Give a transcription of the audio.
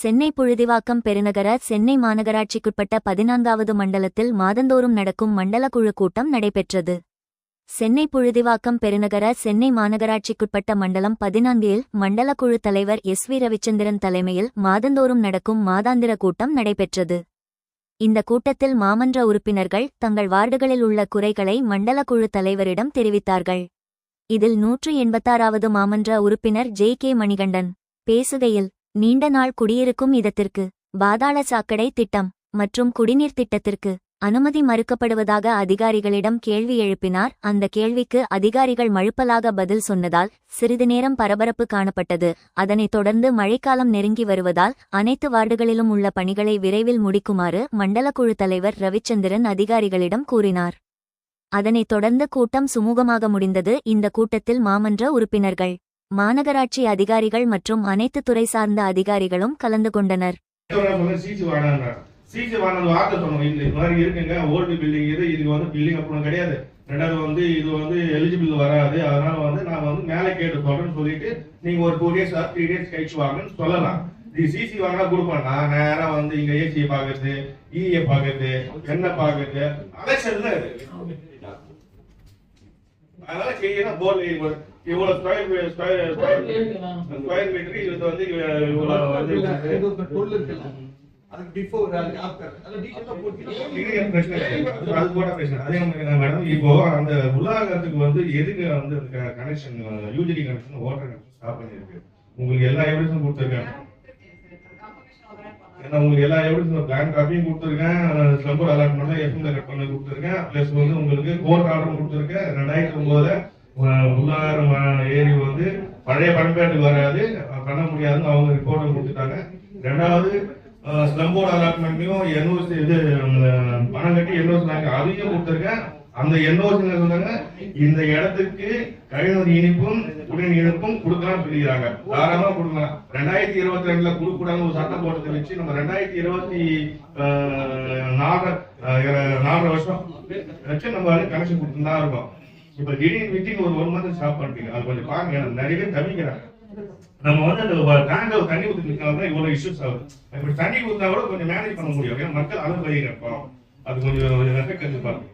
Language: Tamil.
சென்னை புழுதிவாக்கம் பெருநகர சென்னை மாநகராட்சிக்குட்பட்ட பதினான்காவது மண்டலத்தில் மாதந்தோறும் நடக்கும் மண்டல குழு கூட்டம் நடைபெற்றது. சென்னை புழுதிவாக்கம் பெருநகர சென்னை மாநகராட்சிக்குட்பட்ட மண்டலம் பதினான்கில் மண்டல குழு தலைவர் எஸ் வி ரவிச்சந்திரன் தலைமையில் மாதந்தோறும் நடக்கும் மாதாந்திர கூட்டம் நடைபெற்றது. இந்த கூட்டத்தில் மாமன்ற உறுப்பினர்கள் தங்கள் வார்டுகளில் உள்ள குறைகளை மண்டல குழு தலைவரிடம் தெரிவித்தார்கள். இதில் நூற்று எண்பத்தாறாவது மாமன்ற உறுப்பினர் ஜே கே மணிகண்டன் பேசுகையில் நீண்ட நாள் குடியிருக்கும் இடத்திற்கு பாதாள சாக்கடை திட்டம் மற்றும் குடிநீர் திட்டத்திற்கு அனுமதி மறுக்கப்படுவதாக அதிகாரிகளிடம் கேள்வி எழுப்பினார். அந்த கேள்விக்கு அதிகாரிகள் மழுப்பலாக பதில் சொன்னதால் சிறிது நேரம் பரபரப்பு காணப்பட்டது. அதனைத் தொடர்ந்து மழைக்காலம் நெருங்கி வருவதால் அனைத்து வார்டுகளிலும் உள்ள பணிகளை விரைவில் முடிக்குமாறு மண்டல குழு தலைவர் ரவிச்சந்திரன் அதிகாரிகளிடம் கூறினார். அதனைத் தொடர்ந்து கூட்டம் சுமூகமாக முடிந்தது. இந்த கூட்டத்தில் மாமன்ற உறுப்பினர்கள் மாநகராட்சி அதிகாரிகள் மற்றும் அனைத்து துறை சார்ந்த அதிகாரிகளும் கலந்து கொண்டனர். சிசி வாடாங்க வாங்கினது வார்த்தை சொன்னோம் இந்த மாதிரி இருக்குங்க. ஓல்டு பில்டிங் இது இதுக்கு வந்து பில்டிங் அப்புறம் கிடையாது. ரெண்டாவது வந்து இது வந்து எலிஜிபிள் வராது. அதனால வந்து நான் வந்து மேலே கேட்டு சொல்றேன்னு சொல்லிட்டு நீங்க ஒரு டூ டேஸ் த்ரீ டேஸ் கழிச்சு வாங்கன்னு சொல்லலாம். இது சிசி வாங்கினா கொடுப்பேன் நேரம் வந்து இங்க ஏசியை பாக்குறது இஏ பாக்குறது என்ன பாக்குறது அலெக்ஷன் தான் இருக்கு அதனால செய்யணும் போர்டு இவ்வளவு ஸ்கொயர் ஸ்கொயர் ஸ்கொயர் மீட்டர் இது வந்து இவ்வளவு வந்து அதுக்கு பிஃபோர் ஆஃப்டர். அது- கூட பிரச்சனை அதே மேடம் இப்போ அந்த உலாகத்துக்கு வந்து எதுக்கு வந்து connection UGD connection water connection stop பண்ணிருக்கு உங்களுக்கு எல்லா எவிடன்ஸும் கொடுத்துருக்கேன் ஏன்னா உங்களுக்கு எல்லா எவிடன்ஸ் பிளான் காப்பியும் கொடுத்துருக்கேன். ஸ்லம்பர் அலாட்மெண்ட் எஃப்எம்ல கட் பண்ணி கொடுத்துருக்கேன். ப்ளஸ் வந்து உங்களுக்கு கோர்ட் ஆர்டரும் கொடுத்துருக்கேன். ரெண்டாயிரத்தி ஒன்பதுல உள்ளாரம் ஏரி வந்து பழைய பண்பாட்டுக்கு வராது. பண்ண முடியாதுன்னு அவங்க ரிப்போர்ட்டும் கொடுத்துட்டாங்க. ரெண்டாவது ஸ்லம்போர்ட் அலாட்மெண்ட்லையும் என்ஓசி இது பணம் கட்டி என்ஓசி நாங்க அதையும் கொடுத்துருக்கேன். அந்த என்ஓசி சொன்னாங்க இந்த இடத்துக்கு கழிவுநீர் இனிப்பும் குடிநீர் இனிப்பும் கொடுக்கலாம் சொல்லிக்கிறாங்க. தாராளமா கொடுக்கலாம். ரெண்டாயிரத்தி இருபத்தி ரெண்டுல கொடுக்கூடாங்க ஒரு சட்டம் போட்டத்தை வச்சு நம்ம ரெண்டாயிரத்தி இருபத்தி நாலு நாலரை வருஷம் வச்சு நம்ம வந்து கனெக்ஷன் கொடுத்துதான் தான் இருக்கோம். இப்ப திடீர்னு வித்தின் ஒரு ஒன் மந்த் ஸ்டாப் பண்ணிட்டீங்க. அது கொஞ்சம் பாருங்க நிறைய பேர் தவிக்கிறாங்க. நம்ம வந்து அந்த டேங்க்ல தண்ணி ஊற்றினால தான் இவ்வளவு இஷ்யூஸ் ஆகுது. இப்படி தண்ணி ஊற்றினா கூட கொஞ்சம் மேனேஜ் பண்ண முடியும். ஏன்னா மக்கள் அளவு பயிர் அது கொஞ்சம் எஃபெக்ட் பாருங்க